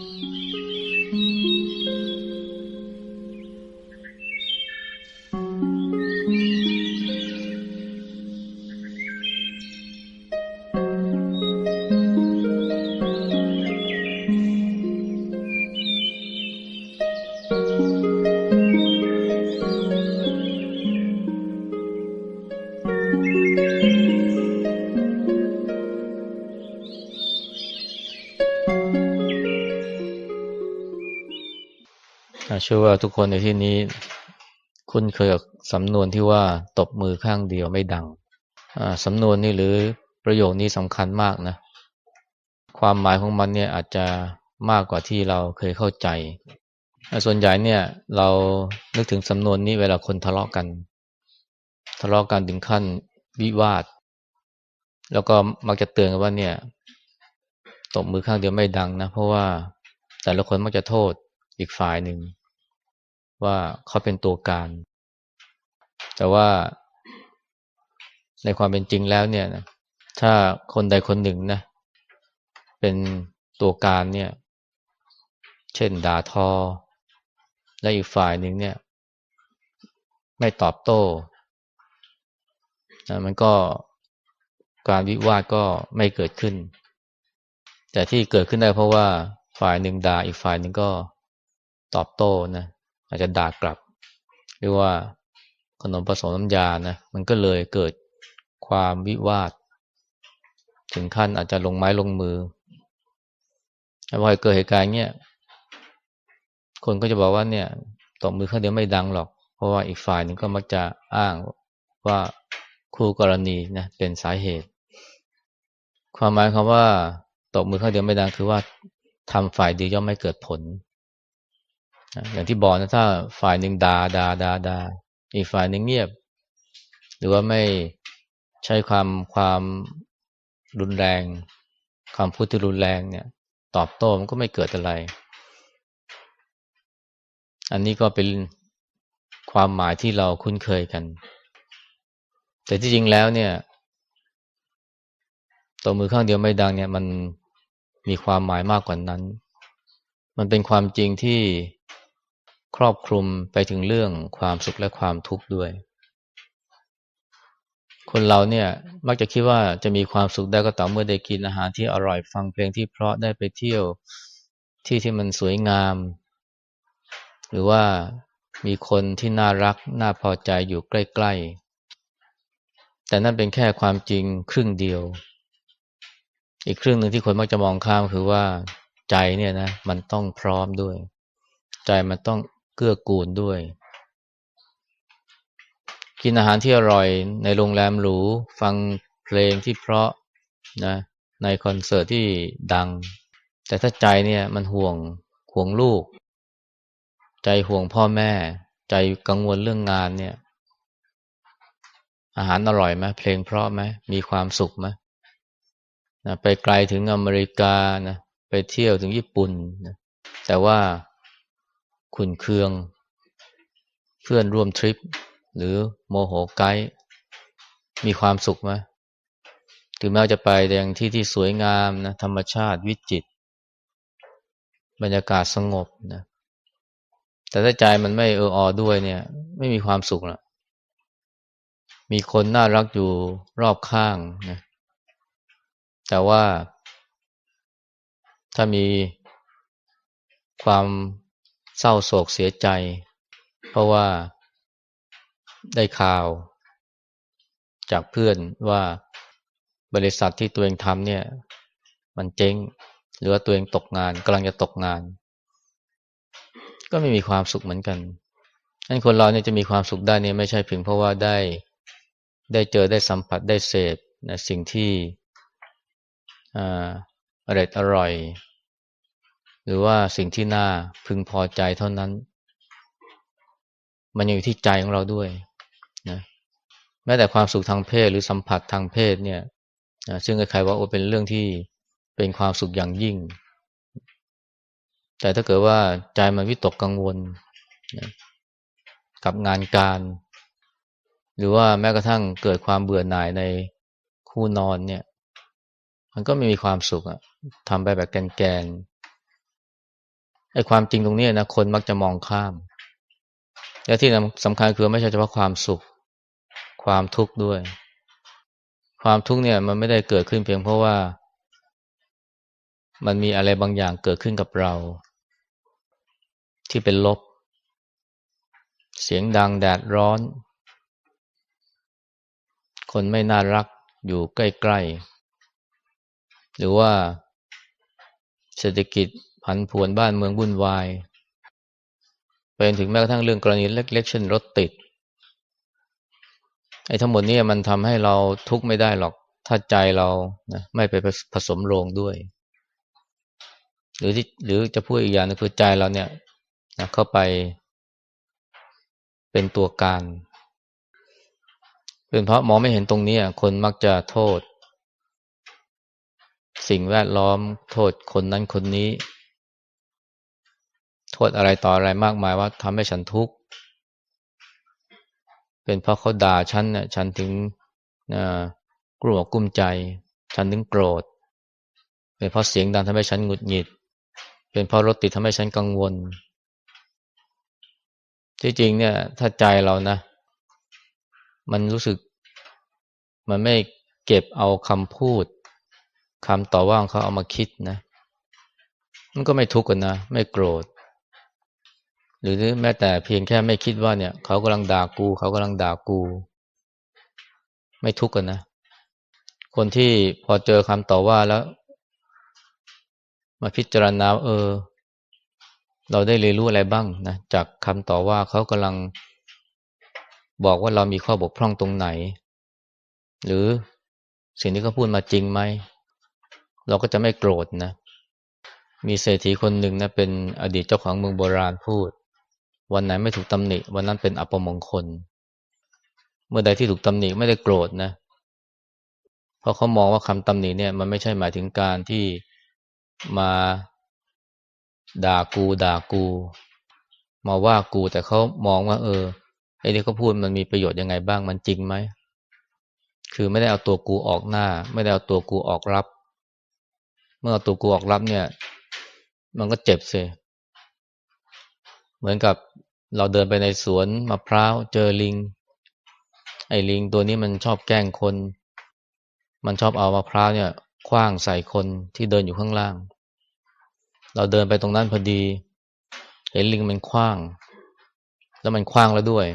เชื่อว่าทุกคนในที่นี้คุ้นเคยกับสำนวนที่ว่าตบมือข้างเดียวไม่ดังสำนวนนี้หรือประโยคนี้สำคัญมากนะ ความหมายของมันเนี่ยอาจจะมากกว่าที่เราเคยเข้าใจ ส่วนใหญ่เนี่ยเรานึกถึงสำนวนนี้เวลาคนทะเลาะกัน ทะเลาะกันถึงขั้นวิวาท แล้วก็มักจะเตือนกันว่าเนี่ยตบมือข้างเดียวไม่ดังนะ เพราะว่าแต่ละคนมักจะโทษอีกฝ่ายหนึ่ง ว่าเขาเป็นตัวการ แต่ว่าในความเป็นจริงแล้วเนี่ยนะถ้าคนใดคนหนึ่งนะ เป็นตัวการเนี่ย เช่นด่าทอ และอีกฝ่ายหนึ่งเนี่ย ไม่ตอบโต้นะมันก็การวิวาทก็ไม่เกิดขึ้น แต่ที่เกิดขึ้นได้เพราะว่าฝ่ายหนึ่งด่าอีกฝ่ายหนึ่งก็ตอบโต้นะ อาจจะด่ากลับ หรือว่าขนมผสมน้ำยานะมันก็เลยเกิดความวิวาท ถึงขั้นอาจจะลงไม้ลงมือพอเกิดเหตุการณ์เนี้ยคนก็จะบอกว่าเนี่ยตบมือข้างเดียวไม่ดังหรอก เพราะว่าอีกฝ่ายหนึ่งก็มักจะอ้างว่าคู่กรณีนะเป็นสาเหตุ ความหมายคำว่าตบมือข้างเดียวไม่ดังคือว่าทำฝ่ายเดียวย่อมไม่เกิดผล อย่างที่บอกนะถ้าฝ่ายหนึ่งดา่าด่าด่าด่าอีกฝ่ายหนึ่งเงียบ หรือว่าไม่ใช้ความความรุนแรงคำพูดที่รุนแรงเนี่ย ตอบโต้มันก็ไม่เกิดอะไร อันนี้ก็เป็นความหมายที่เราคุ้นเคยกัน แต่ที่จริงแล้วเนี่ยตัวมือข้างเดียวไม่ดังเนี่ยมันมีความหมายมากกว่านั้น มันเป็นความจริงที่ ครอบคลุมไปถึงเรื่องความสุขและความทุกข์ด้วย คนเราเนี่ยมักจะคิดว่าจะมีความสุขได้ก็ต่อเมื่อได้กินอาหารที่อร่อยฟังเพลงที่เพราะได้ไปเที่ยวที่ที่มันสวยงาม หรือว่ามีคนที่น่ารักน่าพอใจอยู่ใกล้ๆ แต่นั่นเป็นแค่ความจริงครึ่งเดียว อีกครึ่งหนึ่งที่คนมักจะมองข้ามคือว่าใจเนี่ยนะมันต้องพร้อมด้วย ใจมันต้อง เกื้อกูลด้วย กินอาหารที่อร่อยในโรงแรมหรู ฟังเพลงที่เพราะนะในคอนเสิร์ตที่ดัง แต่ถ้าใจเนี่ยมันห่วงห่วงลูก ใจห่วงพ่อแม่ ใจกังวลเรื่องงานเนี่ย อาหารอร่อยไหมเพลงเพราะไหมมีความสุขไหมนะไปไกลถึงอเมริกานะไปเที่ยวถึงญี่ปุ่นนะแต่ว่า ขุนเคือง เพื่อนร่วมทริป หรือโมโหไกด์มีความสุขไหมถึงแม้จะไปยังที่ที่สวยงามนะธรรมชาติวิจิตรบรรยากาศสงบนะแต่ถ้าใจมันไม่เอออด้วยเนี่ย ไม่มีความสุขละมีคนน่ารักอยู่รอบข้างนะแต่ว่าถ้ามีความ เศร้าโศกเสียใจ เพราะว่าได้ข่าว จากเพื่อนว่าบริษัทที่ตัวเองทำเนี่ย มันเจ๊ง หรือว่าตัวเองตกงานกำลังจะตกงาน ก็ไม่มีความสุขเหมือนกันนั้นคนเราเนี่ยจะมีความสุขได้เนี่ยไม่ใช่เพียงเพราะว่าได้ได้เจอได้สัมผัสได้เสพนะสิ่งที่ออร่อยอร่อย หรือว่าสิ่งที่น่าพึงพอใจเท่านั้น มันยังอยู่ที่ใจของเราด้วยนะแม้แต่ความสุขทางเพศหรือสัมผัสทางเพศเนี่ยนะซึ่งใครๆว่าโอ้เป็นเรื่องที่เป็นความสุขอย่างยิ่ง แต่ถ้าเกิดว่าใจมันวิตกกังวลนะกับงานการ หรือว่าแม้กระทั่งเกิดความเบื่อหน่ายในคู่นอนเนี่ย มันก็ไม่มีความสุขอะทำไปแบบแกน ไอ้ความจริงตรงนี้นะคนมักจะมองข้าม และที่สำคัญคือไม่ใช่เฉพาะความสุข ความทุกข์ด้วย ความทุกข์เนี่ยมันไม่ได้เกิดขึ้นเพียงเพราะว่า มันมีอะไรบางอย่างเกิดขึ้นกับเรา ที่เป็นลบ เสียงดังแดดร้อน คนไม่น่ารักอยู่ใกล้ ๆ หรือว่าเศรษฐกิจ ผันผวนบ้านเมืองวุ่นวายเป็นถึงแม้กระทั่งเรื่องกรณีเล็กๆเช่นรถติดไอ้ทั้งหมดนี้มันทำให้เราทุกข์ไม่ได้หรอก ถ้าใจเรานะไม่ไปผสมโรงด้วย หรือที่หรือจะพูดอีกอย่างนึงคือใจเราเนี่ยนะเข้าไปเป็นตัวการเป็นเพราะมองไม่เห็นตรงนี้คนมักจะโทษ สิ่งแวดล้อมโทษคนนั้นคนนี้ ษอะไรต่ออะไรมากมายว่าทำให้ฉันทุกข์เป็นเพราะเขาด่าฉันเนี่ยฉันถึงกลัวกุ้มใจ ฉันถึงโกรธ เป็นเพราะเสียงดังทำให้ฉันหงุดหงิด เป็นเพราะรถติดทำให้ฉันกังวล ที่จริงเนี่ย ถ้าใจเรานะ มันรู้สึก มันไม่เก็บเอาคำพูดคำต่อว่าของเขาเอามาคิดนะ มันก็ไม่ทุกข์กันนะ ไม่โกรธ หรือแม้แต่เพียงแค่ไม่คิดว่าเนี่ยเขากำลังด่ากู เขากำลังด่ากู ไม่ทุกข์กันนะ คนที่พอเจอคำต่อว่าแล้ว มาพิจารณาเออ เราได้เรียนรู้อะไรบ้างนะจากคำต่อว่าเขากำลังบอกว่าเรามีข้อบกพร่องตรงไหน หรือสิ่งที่เขาพูดมาจริงไหม เราก็จะไม่โกรธนะ มีเศรษฐีคนหนึ่งนะเป็นอดีตเจ้าของเมืองโบราณพูด วันไหนไม่ถูกตำหนิ วันนั้นเป็นอัปมงคล เมื่อใดที่ถูกตำหนิไม่ได้โกรธนะ เพราะเขามองว่าคำตำหนิเนี่ยมันไม่ใช่หมายถึงการที่มาด่ากูด่ากู มาว่ากูแต่เขามองว่า เออไอ้ที่เขาพูดมันมีประโยชน์ยังไงบ้างมันจริงไหมคือไม่ได้เอาตัวกูออกหน้า ไม่ได้เอาตัวกูออกรับ เมื่อเอาตัวกูออกรับเนี่ย มันก็เจ็บเสีย เหมือนกับเราเดินไปในสวนมะพร้าวเจอลิง ไอ้ลิงตัวนี้มันชอบแกล้งคน มันชอบเอามะพร้าวเนี่ยคว้างใส่คนที่เดินอยู่ข้างล่าง เราเดินไปตรงนั้นพอดี เห็นลิงมันคว้าง แล้วมันคว้างแล้วด้วย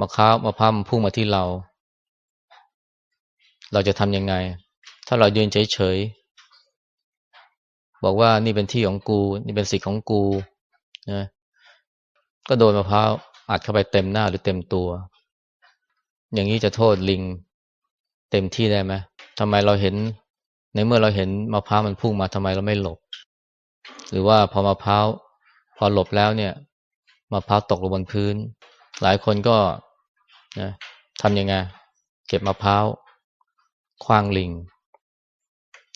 มะพร้าวมะพร้าวมันพุ่งมาที่เรา เราจะทำยังไง ถ้าเรายืนเฉยๆบอกว่านี่เป็นที่ของกู นี่เป็นสิทธิ์ของกูนะ ก็โดนมะพร้าวอัดเข้าไปเต็มหน้าหรือเต็มตัว อย่างนี้จะโทษลิงเต็มที่ได้ไหมทำไมเราเห็น ในเมื่อเราเห็นมะพร้าวมันพุ่งมาทำไมเราไม่หลบ หรือว่าพอมะพร้าวพอหลบแล้วเนี่ยมะพร้าวตกลงบนพื้น หลายคนก็นะทำยังไงเก็บมะพร้าวคว้างลิง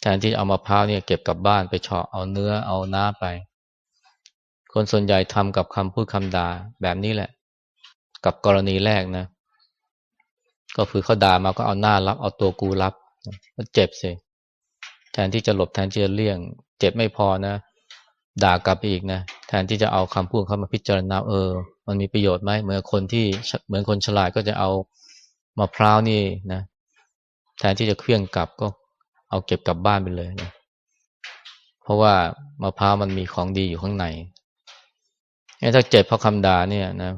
แทนที่เอามะพร้าวเนี่ยเก็บกลับบ้านไปเฉาะเอาเนื้อเอาน้าไป คนส่วนใหญ่ทำกับคำพูดคำด่าแบบนี้แหละ กับกรณีแรกนะ ก็คือเขาด่ามาก็เอาหน้ารับ เอาตัวกูรับก็เจ็บสิแทนที่จะหลบแทนที่จะเลี่ยง เจ็บไม่พอนะ ด่ากลับอีกนะ แทนที่จะเอาคำพูดเข้ามาพิจารณาเออ มันมีประโยชน์ไหมเหมือนคนที่เหมือนคนฉลาดก็จะเอามะพร้าวนี่นะ แทนที่จะเคลื่องกลับก็เอาเก็บกลับบ้านไปเลยนะเพราะว่ามะพร้าวมันมีของดีอยู่ข้างใน ถ้าเจ็บเพราะคำด่าเนี่ยนะ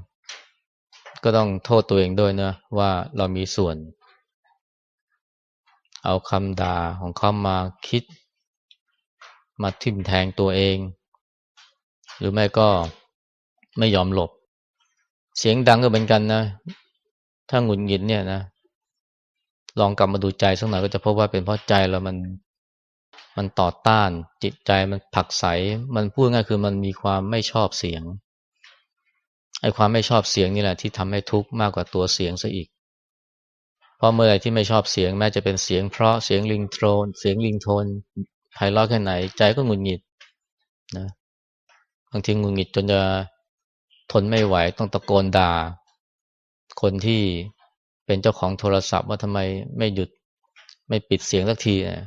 ก็ต้องโทษตัวเองด้วยนะว่าเรามีส่วน เอาคำด่าของเขามาคิด มาทิ่มแทงตัวเอง หรือไม่ก็ไม่ยอมหลบ เสียงดังก็เหมือนกันนะ ถ้าหงุดหงิดเนี่ยนะลองกลับมาดูใจสักหน่อยก็จะพบว่าเป็นเพราะใจเรามันมันต่อต้านจิตใจมันผักใส มันพูดง่ายคือมันมีความไม่ชอบเสียง ไอ้ความไม่ชอบเสียงนี่แหละที่ทำให้ทุกข์มากกว่าตัวเสียงซะอีก เพราะเมื่อไรที่ไม่ชอบเสียงแม้จะเป็นเสียงเพราะเสียงลิงโทน เสียงลิงโทนไพเราะแค่ไหน ใจก็หงุดหงิดนะบางทีหงุดหงิดจนจะทนไม่ไหวต้องตะโกนด่า คนที่เป็นเจ้าของโทรศัพท์ว่าทำไมไม่หยุดไม่ปิดเสียงสักทีนะ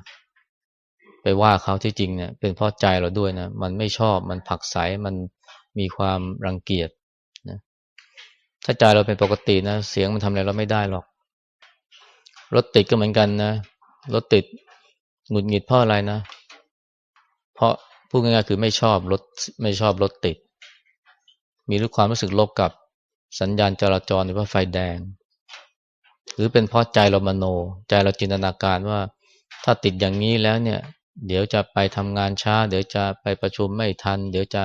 ไปว่าเขาที่จริงเนี่ยเป็นเพราะใจเราด้วยนะมันไม่ชอบมันผักใสมันมีความรังเกียจ ถ้าใจเราเป็นปกตินะ เสียงมันทำอะไรเราไม่ได้หรอก รถติดก็เหมือนกันนะ รถติดหงุดหงิดเพราะอะไรนะ เพราะพูดง่ายๆคือไม่ชอบรถไม่ชอบรถติด มีรู้ความรู้สึกลบกับสัญญาณจราจรหรือว่าไฟแดง หรือเป็นเพราะใจเรามโน ใจเราจินตนาการว่า ถ้าติดอย่างนี้แล้วเนี่ย เดี๋ยวจะไปทำงานช้า เดี๋ยวจะไปประชุมไม่ทัน เดี๋ยวจะ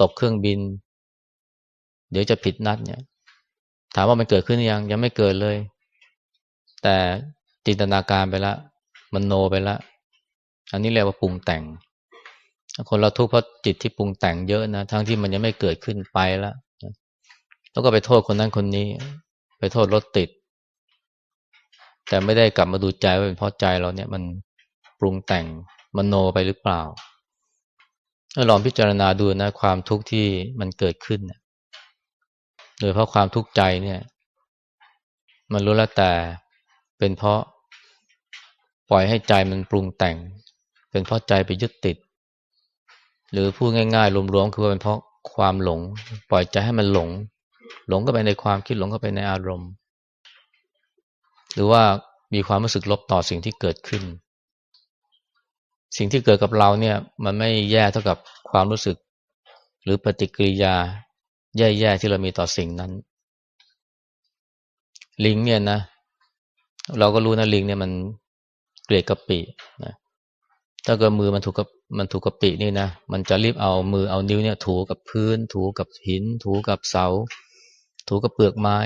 ตกเครื่องบิน เดี๋ยวจะผิดนัดเนี่ย ถามว่ามันเกิดขึ้นยังยังไม่เกิดเลย แต่จินตนาการไปแล้วมันโนไปแล้วอันนี้เรียกว่าปรุงแต่ง คนเราทุกข์เพราะจิตที่ปรุงแต่งเยอะนะทั้งที่มันยังไม่เกิดขึ้นไปแล้วแล้วก็ไปโทษคนนั้นคนนี้ ไปโทษรถติด แต่ไม่ได้กลับมาดูใจว่าเป็นเพราะใจเราเนี่ยมันปรุงแต่งมันโนไปหรือเปล่าถ้าลองพิจารณาดูนะความทุกข์ที่มันเกิดขึ้น โดยเพราะความทุกข์ใจเนี่ย มันรู้แล้วแต่เป็นเพราะปล่อยให้ใจมันปรุงแต่ง เป็นเพราะใจไปยึดติด หรือพูดง่ายๆรวมๆคือว่าเป็นเพราะความหลง ปล่อยใจให้มันหลง หลงก็ไปในความคิดหลงก็ไปในอารมณ์ หรือว่ามีความรู้สึกลบต่อสิ่งที่เกิดขึ้น สิ่งที่เกิดกับเราเนี่ย มันไม่แย่เท่ากับความรู้สึก หรือปฏิกิริยา แย่ๆที่เรามีต่อสิ่งนั้น ลิงเนี่ยนะ เราก็รู้นะลิงเนี่ยมันเกลียดกะปินะถ้าเกิดมือมันถูกกับมันถูกกะปินี่นะมันจะรีบเอามือเอานิ้วเนี่ย ถูกับพื้น ถูกับหิน ถูกับเสา ถูกับเปลือกไม้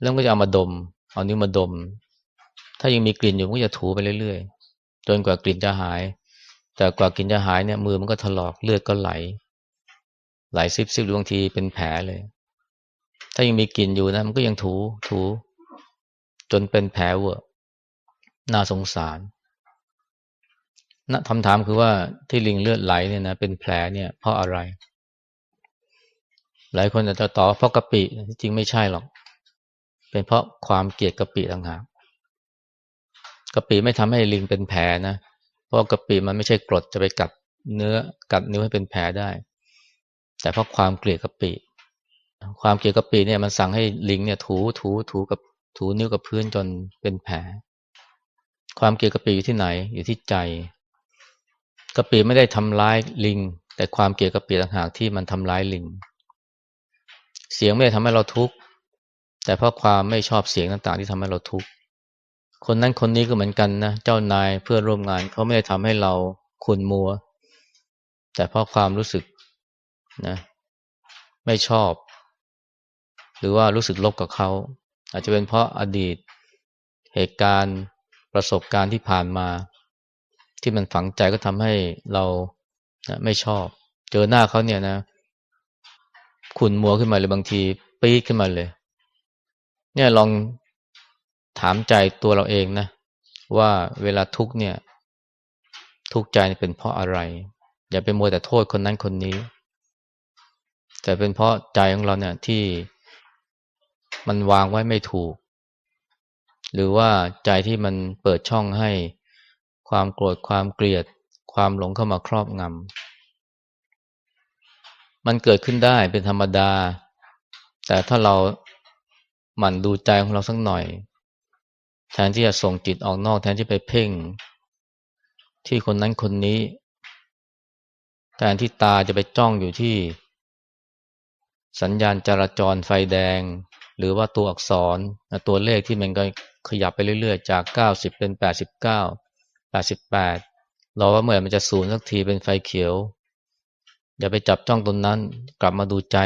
แล้วก็จะเอามาดม เอานิ้วมาดม ถ้ายังมีกลิ่นอยู่ก็จะถูไปเรื่อยๆจนกว่ากลิ่นจะหาย แต่กว่ากลิ่นจะหายเนี่ยมือมันก็ถลอกเลือดก็ไหล หลายซิบซิบบางทีเป็นแผลเลย ถ้ายังมีกลิ่นอยู่นะมันก็ยังถูถู จนเป็นแผลเวอะน่าสงสารนะคำถามคือว่าที่ลิงเลือดไหลเนี่ยนะเป็นแผลเนี่ยเพราะอะไร หลายคนอาจจะตอบเพราะกะปิจริงไม่ใช่หรอก เป็นเพราะความเกลียดกะปิต่างหากกะปิไม่ทำให้ลิงเป็นแผลนะ เพราะกะปิมันไม่ใช่กรดจะไปกัดเนื้อกัดนิ้วให้เป็นแผลได้ แต่เพราะความเกลียดกะปิ ความเกลียดกะปิเนี่ยมันสั่งให้ลิงเนี่ยถูถูถูกับถูนิ้วกับพื้นจนเป็นแผล ความเกลียดกะปิอยู่ที่ไหนอยู่ที่ใจกะปิไม่ได้ทำร้ายลิง แต่ความเกลียดกะปิต่างหากที่มันทำร้ายลิง เสียงไม่ได้ทำให้เราทุกข์แต่เพราะความไม่ชอบเสียงต่างๆ ที่ทำให้เราทุกข์คนนั้นคนนี้ก็เหมือนกันนะเจ้านายเพื่อนร่วมงานเขาไม่ได้ทำให้เราขุนมัว แต่เพราะความรู้สึก นะไม่ชอบ หรือว่ารู้สึกลบกับเขา อาจจะเป็นเพราะอดีตเหตุการณ์ประสบการณ์ที่ผ่านมา ที่มันฝังใจก็ทำให้เราไม่ชอบ เจอหน้าเขาเนี่ยนะ ขุนมัวขึ้นมาเลยบางทีปี๊ดขึ้นมาเลย เนี่ยลองถามใจตัวเราเองนะ ว่าเวลาทุกเนี่ย ทุกใจเป็นเพราะอะไร อย่าไปมัวแต่โทษคนนั้นคนนี้ แต่เป็นเพราะใจของเราเนี่ยที่มันวางไว้ไม่ถูก หรือว่าใจที่มันเปิดช่องให้ความโกรธความเกลียด ความหลงเข้ามาครอบงำมันเกิดขึ้นได้เป็นธรรมดา แต่ถ้าเราหมั่นดูใจของเราสักหน่อย แทนที่จะส่งจิตออกนอกแทนที่ไปเพ่ง ที่คนนั้นคนนี้แทนที่ตาจะไปจ้องอยู่ที่ สัญญาณจราจรไฟแดง หรือว่าตัวอักษรตัวเลขที่มันก็ขยับไปเรื่อยๆ จาก 90 เป็น 89 88รอว่าเมื่อมันจะศูนย์สักทีเป็นไฟเขียว อย่าไปจับจ้องตรงนั้นกลับมาดูใจ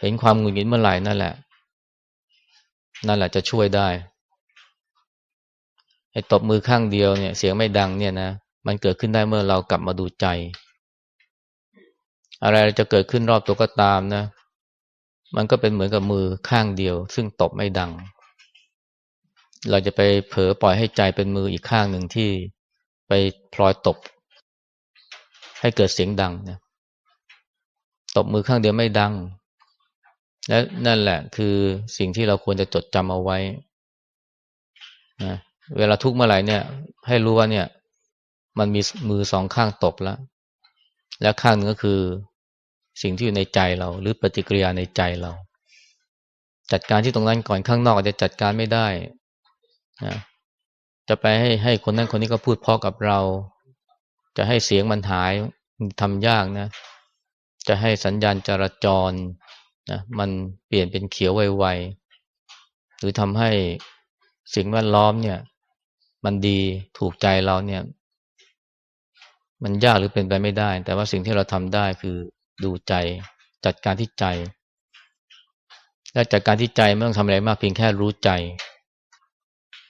เห็นความหงุดหงิดเมื่อไหร่นั่นแหละ นั่นแหละจะช่วยได้ไอ้ตบมือข้างเดียวเนี่ยเสียงไม่ดังเนี่ยนะมันเกิดขึ้นได้เมื่อเรากลับมาดูใจ อะไรจะเกิดขึ้นรอบตัวก็ตามนะ มันก็เป็นเหมือนกับมือข้างเดียว ซึ่งตบไม่ดัง เราจะไปเผลอปล่อยให้ใจเป็นมืออีกข้างหนึ่งที่ไปพลอยตบ ให้เกิดเสียงดังนะตบมือข้างเดียวไม่ดัง และนั่นแหละคือสิ่งที่เราควรจะจดจำเอาไว้นะเวลาทุกข์เมื่อไหร่เนี่ย ให้รู้ว่าเนี่ย มันมีมือสองข้างตบแล้ว และข้างหนึ่งก็คือ สิ่งที่อยู่ในใจเรา หรือปฏิกิริยาในใจเรา จัดการที่ตรงนั้นก่อนข้างนอกอาจจะจัดการไม่ได้นะจะไปให้ให้คนนั้นคนนี้ก็พูดพราะกับเรา จะให้เสียงมันหายทำยากนะ จะให้สัญญาณจราจรนะมันเปลี่ยนเป็นเขียวไวๆหรือทำให้สิ่งแวดล้อมเนี่ย มันดีถูกใจเราเนี่ย มันยากหรือเป็นไปไม่ได้ แต่ว่าสิ่งที่เราทำได้คือ ดูใจจัดการที่ใจ และจัดการที่ใจไม่ต้องทำอะไรมากเพียงแค่รู้ใจ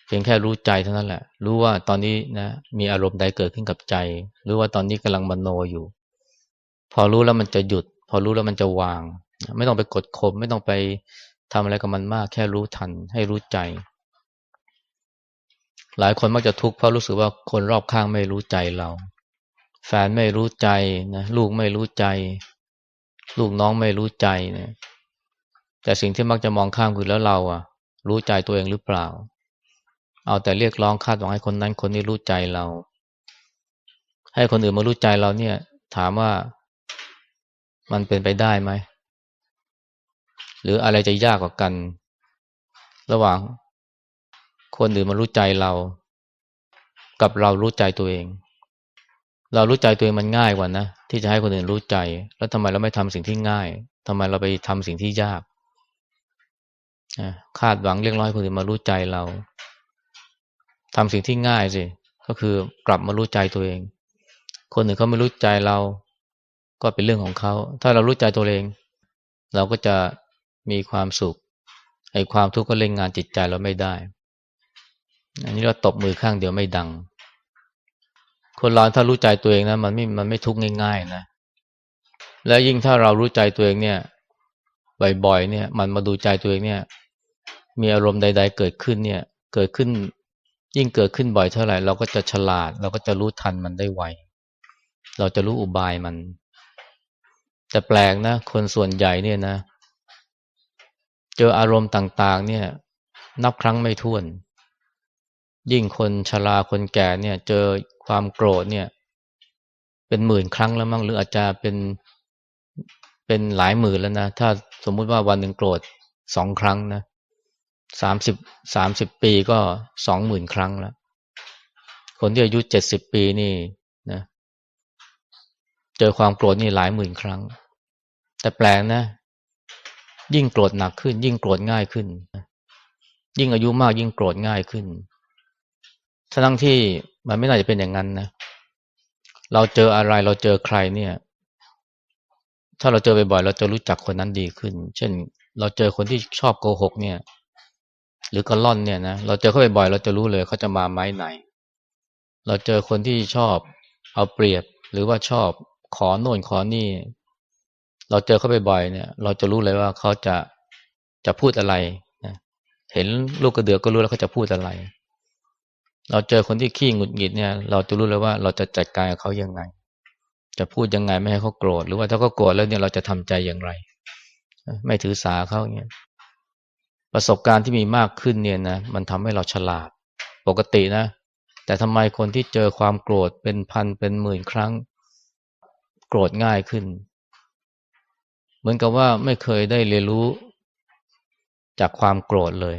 เพียงแค่รู้ใจเท่านั้นแหละ รู้ว่าตอนนี้นะมีอารมณ์ใดเกิดขึ้นกับใจรือว่าตอนนี้กำลังมโนอยู่ พอรู้แล้วมันจะหยุด พอรู้แล้วมันจะวาง ไม่ต้องไปกดข่มไม่ต้องไปทำอะไรกับมันมาก แค่รู้ทัน ให้รู้ใจ หลายคนมักจะทุกข์เพราะรู้สึกว่าคนรอบข้างไม่รู้ใจเรา แฟนไม่รู้ใจนะลูกไม่รู้ใจ ลูกน้องไม่รู้ใจนะแต่สิ่งที่มักจะมองข้ามคือแล้วเราอะ รู้ใจตัวเองหรือเปล่า เอาแต่เรียกร้องคาดหวังให้คนนั้นคนนี้รู้ใจเรา ให้คนอื่นมารู้ใจเราเนี่ย ถามว่ามันเป็นไปได้ไหม หรืออะไรจะยากกว่ากัน ระหว่าง คนอื่นมารู้ใจเรา กับเรารู้ใจตัวเอง เรารู้ใจตัวเองมันง่ายกว่านะที่จะให้คนอื่นรู้ใจ แล้วทำไมเราไม่ทำสิ่งที่ง่ายทำไมเราไปทำสิ่งที่ยากคาดหวังเรียกร้องคนอื่นมารู้ใจเราทำสิ่งที่ง่ายสิก็คือกลับมารู้ใจตัวเอง คนอื่นเขาไม่รู้ใจเรา ก็เป็นเรื่องของเขาถ้าเรารู้ใจตัวเอง เราก็จะมีความสุขไอ้ความทุกข์ก็เล่นงานจิตใจเราไม่ได้ อันนี้เราตบมือข้างเดียวไม่ดัง คนเราถ้ารู้ใจตัวเองนะมันไม่มันไม่ทุกข์ง่าย ๆ นะ แล้วยิ่งถ้าเรารู้ใจตัวเองเนี่ยบ่อยๆเนี่ย มันมาดูใจตัวเองเนี่ย มีอารมณ์ใด ๆ เกิดขึ้นเนี่ย เกิดขึ้น ยิ่งเกิดขึ้นบ่อยเท่าไหร่ เราก็จะฉลาด เราก็จะรู้ทันมันได้ไวเราจะรู้อุบายมัน แต่แปลกนะ คนส่วนใหญ่เนี่ยนะ เจออารมณ์ต่าง ๆ เนี่ย นับครั้งไม่ถ้วน ยิ่งคนชราคนแก่เนี่ย เจอความโกรธเนี่ย เป็นหมื่นครั้งแล้วมั้งหรืออาจจะเป็นเป็นหลายหมื่นแล้วนะ ถ้าสมมุติว่าวันหนึ่งโกรธสองครั้งนะสามสิบสามสิบปีก็สองหมื่นครั้งแล้ว คนที่อายุเจ็ดสิบปีนี่นะ เจอความโกรธนี่หลายหมื่นครั้ง แต่แปลกนะ ยิ่งโกรธหนักขึ้น ยิ่งโกรธง่ายขึ้น ยิ่งอายุมากยิ่งโกรธง่ายขึ้น ทั้งที่มันไม่น่าจะเป็นอย่างนั้นนะ เราเจออะไรเราเจอใครเนี่ย ถ้าเราเจอบ่อยๆเราจะรู้จักคนนั้นดีขึ้น เช่น เราเจอคนที่ชอบโกหกเนี่ย หรือกระล่อนเนี่ยนะเราเจอเขาบ่อยๆเราจะรู้เลยเขาจะมาไม้ไหน เราเจอคนที่ชอบเอาเปรียบหรือว่าชอบขอโน่นขอนี่ เราเจอเขาบ่อยๆเนี่ย เราจะรู้เลยว่าเขาจะจะพูดอะไรนะเห็นลูกกระเดือกก็รู้แล้วเขาจะพูดอะไร เราเจอคนที่ขี้หงุดหงิดเนี่ย เราจะรู้เลยว่าเราจะจัดการกับเขายังไง จะพูดยังไงไม่ให้เขาโกรธ หรือว่าถ้าเขาโกรธแล้วเนี่ยเราจะทำใจอย่างไร ไม่ถือสาเขาเนี่ยประสบการณ์ที่มีมากขึ้นเนี่ยนะมันทำให้เราฉลาดปกตินะ แต่ทำไมคนที่เจอความโกรธเป็นพันเป็นหมื่นครั้ง โกรธง่ายขึ้น เหมือนกับว่าไม่เคยได้เรียนรู้จากความโกรธเลย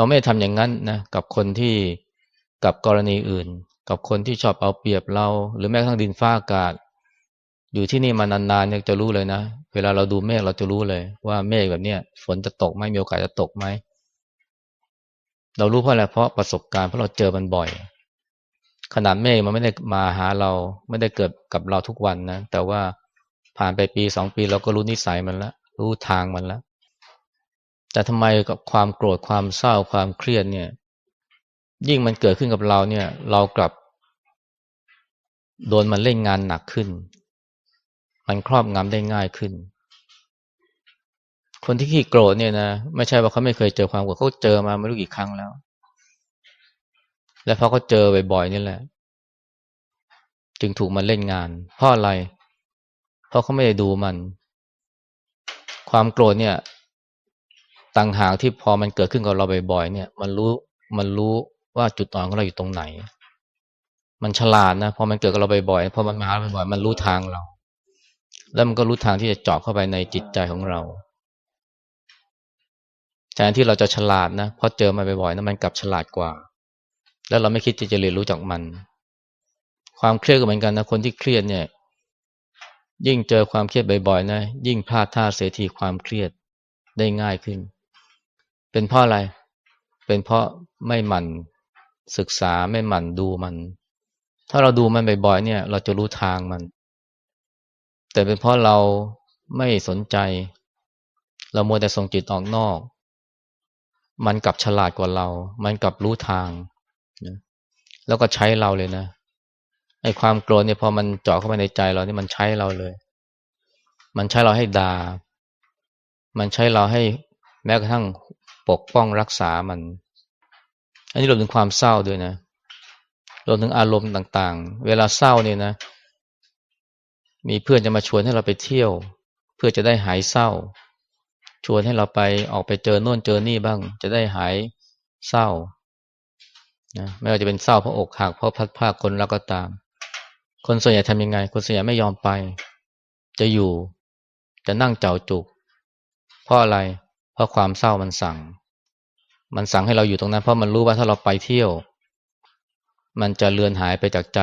เราไม่ทำอย่างนั้นนะกับคนที่กับกรณีอื่น กับคนที่ชอบเอาเปรียบเรา หรือแม้กระทั่งดินฟ้าอากาศ อยู่ที่นี่มานานๆเนี่ยจะรู้เลยนะ เวลาเราดูเมฆเราจะรู้เลย ว่าเมฆแบบเนี้ยฝนจะตกไหมมีโอกาสจะตกไหมเรารู้เพราะอะไรเพราะประสบการณ์เพราะเราเจอมันบ่อย ขนาดเมฆมันไม่ได้มาหาเราไม่ได้เกิดกับเราทุกวันนะแต่ว่าผ่านไปปีสองปีเราก็รู้นิสัยมันแล้วรู้ทางมันแล้ว แต่ทำไมกับความโกรธความเศร้าความเครียดเนี่ย ยิ่งมันเกิดขึ้นกับเราเนี่ย เรากลับ โดนมันเล่นงานหนักขึ้น มันครอบงำได้ง่ายขึ้น คนที่ขี้โกรธเนี่ยนะไม่ใช่ว่าเขาไม่เคยเจอความโกรธเขาเจอมาไม่รู้กี่ครั้งแล้ว และเพราะเขาเจอบ่อยๆนี่แหละ จึงถูกมันเล่นงาน เพราะอะไร เพราะเขาไม่ได้ดูมัน ความโกรธเนี่ย ต่างหากที่พอมันเกิดขึ้นกับเราบ่อยๆเนี่ย มันรู้มันรู้ว่าจุดอ่อนของเราอยู่ตรงไหน มันฉลาดนะพอมันเกิดกับเราบ่อยๆพอมันมาบ่อยๆมันรู้ทางเรา แล้วมันก็รู้ทางที่จะเจาะเข้าไปในจิตใจของเราแทนที่เราจะฉลาดนะพอเจอมาบ่อยๆนะมันกลับฉลาดกว่า แล้วเราไม่คิดที่จะเรียนรู้จากมัน ความเครียดก็เหมือนกันนะคนที่เครียดเนี่ย ยิ่งเจอความเครียดบ่อยๆนะ ยิ่งพลาดท่าเสียทีความเครียดได้ง่ายขึ้น เป็นเพราะอะไร เป็นเพราะไม่หมั่นศึกษาไม่หมั่นดูมัน ถ้าเราดูมันบ่อยๆเนี่ย เราจะรู้ทางมัน แต่เป็นเพราะเราไม่สนใจ เราโมแต่ส่งจิตออกนอก มันกลับฉลาดกว่าเรา มันกลับรู้ทางนะแล้วก็ใช้เราเลยนะไอ้ความโกรธเนี่ยพอมันเจาะเข้าไปในใจเรานี่มันใช้เราเลย มันใช้เราให้ดา่ามันใช้เราให้แม้กระทั่ง ปกป้องรักษามัน อันนี้รวมถึงความเศร้าด้วยนะรวมถึงอารมณ์ต่างๆ เวลาเศร้าเนี่ยนะ มีเพื่อนจะมาชวนให้เราไปเที่ยว เพื่อจะได้หายเศร้า ชวนให้เราไปออกไปเจอโน่นเจอนี่บ้าง จะได้หายเศร้านะไม่ว่าจะเป็นเศร้าเพราะอกหักเพราะพัดพาคนแล้วก็ตาม คนส่วนใหญ่ทำยังไง คนส่วนใหญ่ไม่ยอมไป จะอยู่ จะนั่งเจ้าจุก เพราะอะไร เพราะความเศร้ามันสั่ง มันสั่งให้เราอยู่ตรงนั้น เพราะมันรู้ว่าถ้าเราไปเที่ยว มันจะเลือนหายไปจากใจ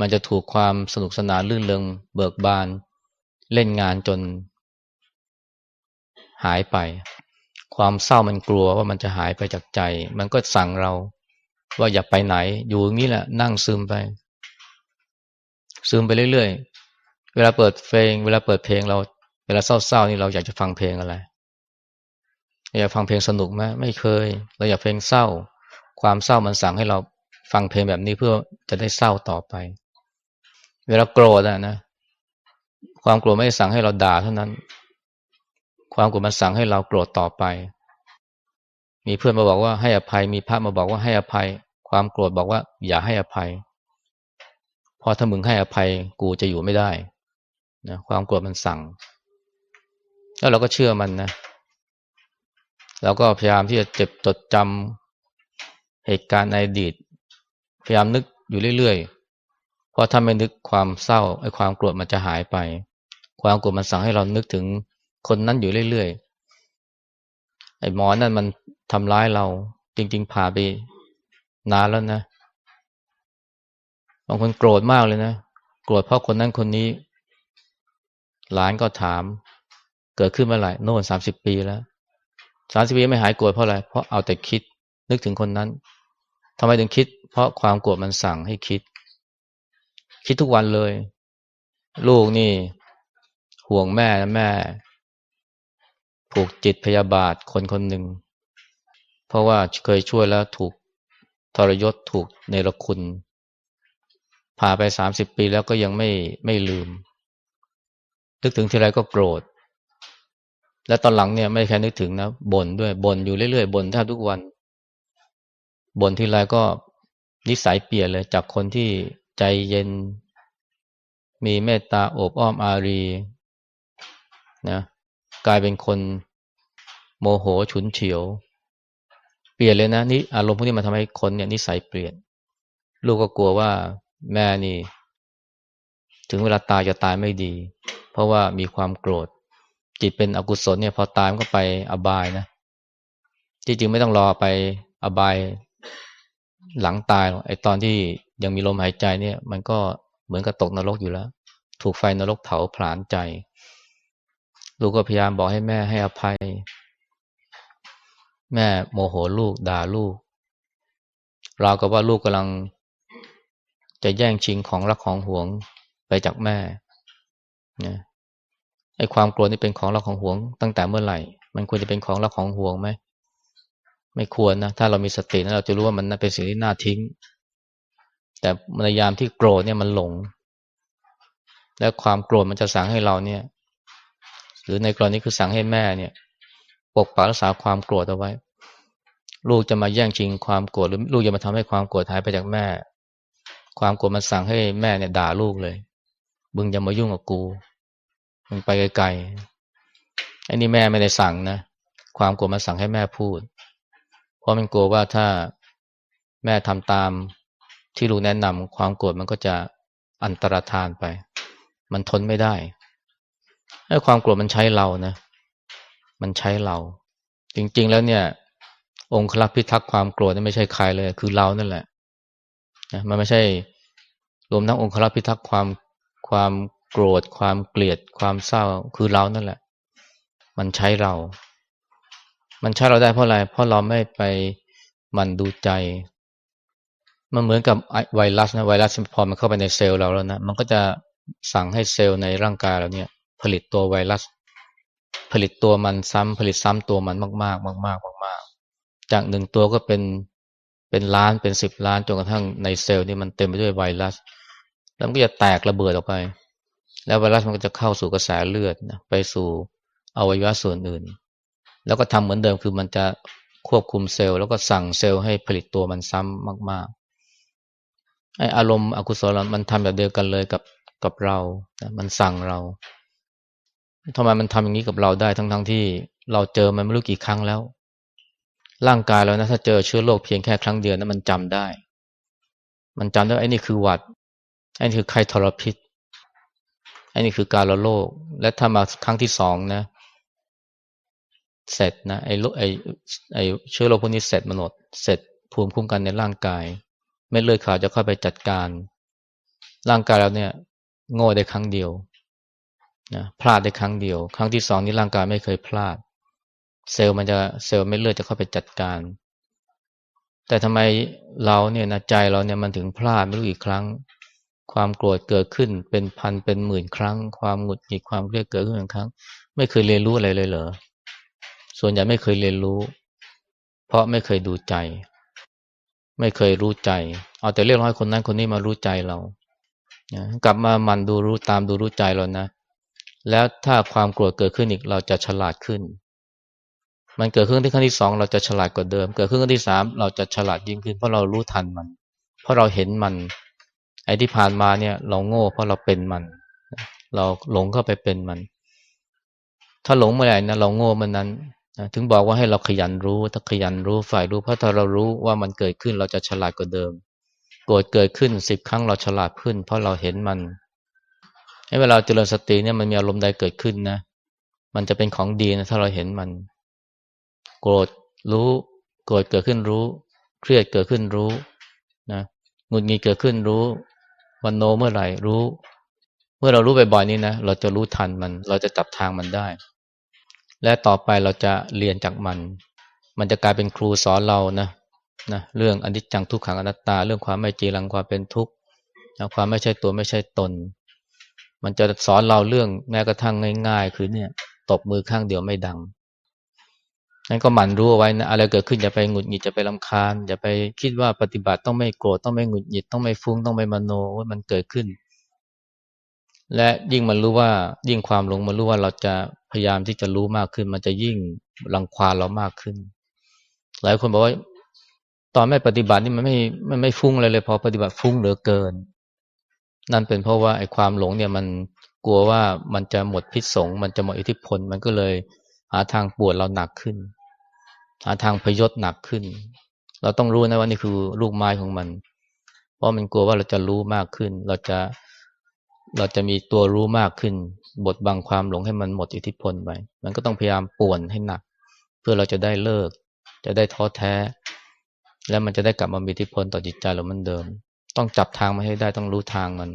มันจะถูกความสนุกสนานลื่นเริงเบิกบาน เล่นงานจน หายไป ความเศร้ามันกลัวว่ามันจะหายไปจากใจ มันก็สั่งเราว่าอย่าไปไหน อยู่อย่างนี้แหละนั่งซึมไป ซึมไปเรื่อยๆ เวลาเปิดเพลง เวลาเปิดเพลงเรา เวลาเศร้าๆนี่เราอยากจะฟังเพลงอะไร อยากฟังเพลงสนุกไหมไม่เคย เราอยากเพลงเศร้า ความเศร้ามันสั่งให้เราฟังเพลงแบบนี้เพื่อจะได้เศร้าต่อไป เวลาโกรธอะนะ ความโกรธไม่ได้สั่งให้เราด่าเท่านั้น ความโกรธมันสั่งให้เราโกรธต่อไป มีเพื่อนมาบอกว่าให้อภัย มีพระมาบอกว่าให้อภัย ความโกรธบอกว่า อย่าให้อภัย พอถ้ามึงให้อภัยกูจะอยู่ไม่ได้นะความโกรธมันสั่ง แล้วเราก็เชื่อมันนะ เราก็พยายามที่จะเจ็บจดจำเหตุการณ์ในอดีต พยายามนึกอยู่เรื่อยๆ เพราะถ้าไม่นึกความเศร้าไอ้ความโกรธมันจะหายไป ความโกรธมันสั่งให้เรานึกถึงคนนั้นอยู่เรื่อยๆ ไอ้หมอนั่นมันทำร้ายเราจริง ๆ ผ่าไปนานแล้วนะ บางคนโกรธมากเลยนะ โกรธเพราะคนนั้นคนนี้ หลานก็ถาม เกิดขึ้นเมื่อไหร่โน่นสามสิบปีแล้ว สามสิบปีไม่หายโกรธเพราะอะไร เพราะเอาแต่คิดนึกถึงคนนั้นทำไมถึงคิด เพราะความโกรธมันสั่งให้คิด คิดทุกวันเลย ลูกนี่ ห่วงแม่นะแม่ ผูกจิตพยาบาทคนคนหนึ่ง เพราะว่าเคยช่วยแล้วถูกทรยศถูกเนรคุณผ่าไปสามสิบปีแล้วก็ยังไม่ไม่ลืม นึกถึงทีไรก็โกรธ และตอนหลังเนี่ยไม่แค่นึกถึงนะบ่นด้วยบ่นอยู่เรื่อยๆบ่นแทบทุกวันบ่นทีไรก็นิสัยเปลี่ยนเลยจากคนที่ใจเย็น มีเมตตาโอบอ้อมอารีนะกลายเป็นคนโมโหฉุนเฉียว เปลี่ยนเลยนะนี่อารมณ์พวกนี้มาทำให้คนเนี่ยนิสัยเปลี่ยน ลูกก็กลัวว่าแม่นี่ ถึงเวลาตายจะตายไม่ดี เพราะว่ามีความโกรธ จิตเป็นอกุศลเนี่ยพอตายมันก็ไปอบายนะจริงๆไม่ต้องรอไปอบายหลังตายหรอกไอตอนที่ยังมีลมหายใจเนี่ย มันก็เหมือนกับตกนรกอยู่แล้ว ถูกไฟนรกเผาผลาญใจ ลูกก็พยายามบอกให้แม่ให้อภัย แม่โมโหลูกด่าลูก เรากับว่าลูกกำลัง จะแย่งชิงของรักของหวงไปจากแม่นะ ไอ้ความกลัวนี่เป็นของเรักของห่วง ตั้งแต่เมื่อไหร่ มันควรจะเป็นของเรักของห่วงไหมไม่ควรนะ ถ้าเรามีสตินะเราจะรู้ว่ามันเป็นสิ่งที่น่าทิ้ง แต่ในยามที่โกรธเนี่ยมันหลง และความโกรธมันจะสั่งให้เราเนี่ย หรือในกรณีคือสั่งให้แม่เนี่ย ปกปักรักษาความโกรธเอาไว้ ลูกจะมาแย่งชิงความโกรธหรือลูกจะมาทำให้ความโกรธหายไปจากแม่ ความโกรธมันสั่งให้แม่เนี่ยด่าลูกเลยมึงอย่ามายุ่งกับกู มึงไปไกลๆไอ้นี่แม่ไม่ได้สั่งนะความโกรธมันสั่งให้แม่พูด เพราะมันกลัวว่าถ้าแม่ทำตามที่ลูกแนะนำความโกรธมันก็จะอันตรธานไป มันทนไม่ได้ไอ้ความโกรธมันใช้เรานะ มันใช้เรา จริง ๆ แล้วเนี่ย องค์คลักพิทักษ์ความโกรธนี่ไม่ใช่ใครเลย คือเรานั่นแหละนะมันไม่ใช่รวมทั้งองค์คลักพิทักษ์ความความ โกรธ ความเกลียด ความเศร้าคือเรานั่นแหละ มันใช้เรา มันใช้เราได้เพราะอะไร เพราะเราไม่ไปมันดูใจ มันเหมือนกับไวรัสนะไวรัสพอมันเข้าไปในเซลล์เราแล้วนะ มันก็จะสั่งให้เซลล์ในร่างกายเราเนี่ย ผลิตตัวไวรัส ผลิตตัวมันซ้ำผลิตซ้ำตัวมันมาก ๆ มาก ๆ มาก ๆ จากหนึ่งตัวก็เป็นเป็นล้านเป็นสิบล้านจนกระทั่งในเซลล์นี่มันเต็มไปด้วยไวรัส แล้วก็จะแตกระเบิดออกไป แล้วไวรัสมันก็จะเข้าสู่กระแสเลือดนะไปสู่อวัยวะส่วนอื่น แล้วก็ทำเหมือนเดิมคือมันจะควบคุมเซลล์แล้วก็สั่งเซลล์ให้ผลิตตัวมันซ้ำมากๆไออารมณ์อกุศลมันทำแบบเดียวกันเลยกับกับเรานะมันสั่งเราทำไมมันทำอย่างนี้กับเราได้ทั้งๆทที่เราเจอมันไม่รู้กี่ครั้งแล้ว ร่างกายเรานะถ้าเจอเชื้อโรคเพียงแค่ครั้งเดียวนะมันจำได้ มันจำได้ไอ้นี่คือหวัดไอ้นี่คือไข้ทรพิษ อ้นี่คือการละโรคและถ้ามาครั้งที่สองนะ เสร็จนะไอ้ไอ้ไอ้เชื้อโรคพวกนี้เสร็จมันหมดเสร็จภูมิคุ้มกันในร่างกายเม็ดเลือดขาวจะเข้าไปจัดการ ร่างกายเราเนี่ย โง่ได้ครั้งเดียวนะพลาดได้ครั้งเดียว ครั้งที่สองนี้ร่างกายไม่เคยพลาด เซลล์มันจะเซลล์เม็ดเลือดจะเข้าไปจัดการ แต่ทำไมเราเนี่ยนะใจเราเนี่ยมันถึงพลาดไม่รู้กี่ครั้ง ความโกรธเกิดขึ้นเป็นพันเป็นหมื่นครั้ง ความหงุดหงิดความเครียดเกิดขึ้นเป็นครั้ง ไม่เคยเรียนรู้อะไรเลยเหรอส่วนใหญ่ไม่เคยเรียนรู้ เพราะไม่เคยดูใจ ไม่เคยรู้ใจ เอาแต่เรียกร้องคนนั้นคนนี้มารู้ใจเรากลับมามันดูรู้ตามดูรู้ใจเรานะ แล้วถ้าความโกรธเกิดขึ้นอีกเราจะฉลาดขึ้น มันเกิดขึ้นที่ขั้นที่สองเราจะฉลาดกว่าเดิม เกิดขึ้นขั้นที่สามเราจะฉลาดยิ่งขึ้นเพราะเรารู้ทันมัน เพราะเราเห็นมัน ไอ้ที่ผ่านมาเนี่ย เราโง่เพราะเราเป็นมัน เราหลงเข้าไปเป็นมัน ถ้าหลงเมื่อไหร่นะเราโง่เมื่อนนั้นนะถึงบอกว่าให้เราขยันรู้ ถ้าขยันรู้ฝ่ายรู้ เพราะถ้าเรารู้ว่ามันเกิดขึ้นเราจะฉลาดกว่าเดิม โกรธเกิดขึ้นสิบครั้งเราฉลาดขึ้น เพราะเราเห็นมันให้เวลาเจริญสติเนี่ยมันมีอารมณ์ใดเกิดขึ้นนะ มันจะเป็นของดีนะถ้าเราเห็นมัน โกรธรู้ โกรธเกิดขึ้นรู้ เครียดเกิดขึ้นรู้นะหงุดหงิดเกิดขึ้นรู้ วันโนเมื่อไหร่รู้ เมื่อเรารู้บ่อยๆนี่นะเราจะรู้ทันมัน เราจะจับทางมันได้ และต่อไปเราจะเรียนจากมัน มันจะกลายเป็นครูสอนเรานะนะเรื่องอนิจจังทุกขังอนัตตา เรื่องความไม่จีรังความเป็นทุกข์ความไม่ใช่ตัวไม่ใช่ตน มันจะสอนเราเรื่องแม้กระทั่งง่าย ๆ คือเนี่ยตบมือข้างเดียวไม่ดัง นั่นก็หมั่นรู้เอาไว้นะอะไรเกิดขึ้นอย่าไปหงุดหงิดจะไปลำคาญอย่าไปคิดว่าปฏิบัติต้องไม่โกรธต้องไม่หงุดหงิดต้องไม่ฟุ้งต้องไม่มโนว่ามันเกิดขึ้น และยิ่งมันรู้ว่ายิ่งความหลงมันรู้ว่าเราจะพยายามที่จะรู้มากขึ้น มันจะยิ่งรังควานเรามากขึ้น หลายคนบอกว่าตอนไม่ปฏิบัตินี่มันไม่มันไม่ฟุ้งเลยเลยพอปฏิบัติฟุ้งเหลือเกิน นั่นเป็นเพราะว่าไอ้ความหลงเนี่ยมันกลัวว่ามันจะหมดพิษสงมันจะหมดอิทธิพล มันก็เลยหาทางปวดเราหนักขึ้น หาทางพยศหนักขึ้น เราต้องรู้นะว่านี่คือลูกไม้ของมัน เพราะมันกลัวว่าเราจะรู้มากขึ้น เราจะเราจะมีตัวรู้มากขึ้น บทบังความหลงให้มันหมดอิทธิพลไป มันก็ต้องพยายามป่วนให้หนัก เพื่อเราจะได้เลิก จะได้ท้อแท้ แล้วมันจะได้กลับมามีอิทธิพลต่อจิตใจเราเหมือนเดิม ต้องจับทางมาให้ได้ต้องรู้ทางมัน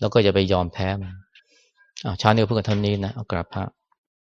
แล้วก็อย่าไปยอมแพ้มันชาเนียวเพื่อนเท่านี้นะเอากราบพระ